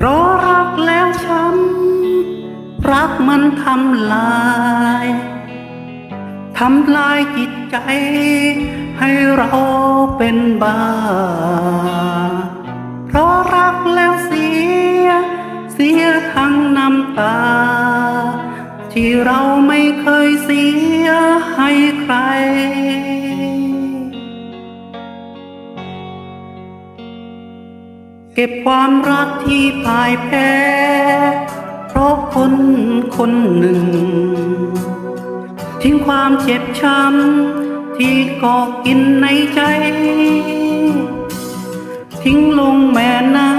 เพราะรักแล้วช้ำรักมันทำลายทำลายจิตใจ ให้เราเป็นบ้า เพราะรักแล้วเสีย เสียทั้งน้ำตา ที่เราไม่เคยเสียให้ใคร เก็บความรักที่พ่ายแพ้ เพราะคนคนหนึ่ง ทิ้งความเจ็บช้ำที่ก่อกินในใจ ทิ้งลงแม่น้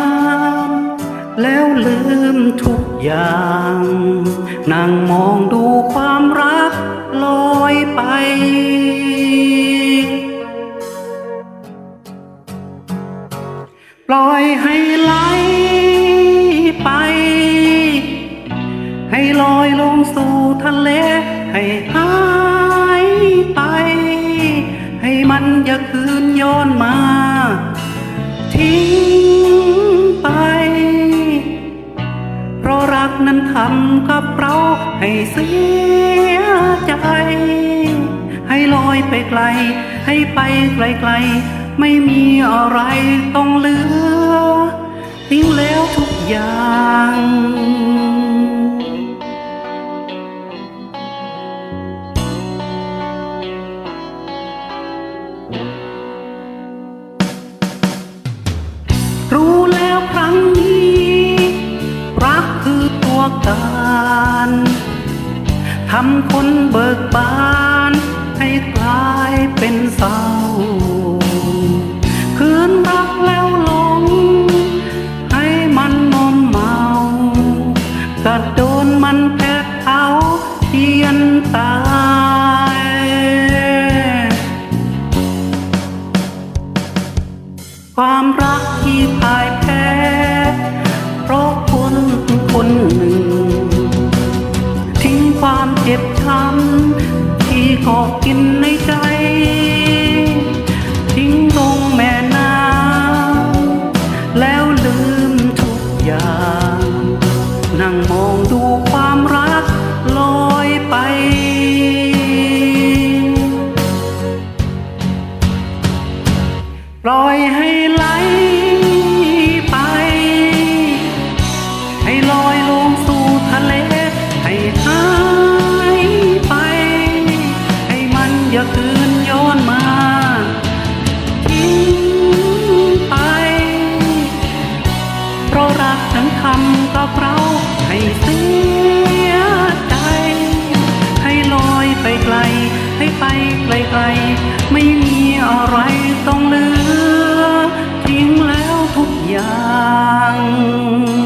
ำแล้วลืมทุกอย่างนั่งมองดูความรักลอยไปป อย่าคืนย้อนมา ทิ้งไป เพราะรักนั้นทำกับเราให้เสียใจ ให้ลอยไปไกล ให้ไปไกลๆ ไม่มีอะไรต้องเหลือ ทิ้งแล้วทุกอย่าง ทำคนเบิกบาน ให้กลายเป็นเศร้า คืนรักแล้วหลง ให้มันมอมเมาก็โดนมันแผดเผาเทียนตายความรักที่พ่ายแพ้ เพราะคนคนหนึ่ง จ็บช้ำที่กอกินในใจทิ้งตัว อย่าคืนย้อนมาทิ้งไป เพราะรักนั้นทำกับเราให้เสียใจ ให้ลอยไปไกล ให้ไปไกลๆไม่มีอะไรต้องเหลือทิ้งแล้วทุกอย่าง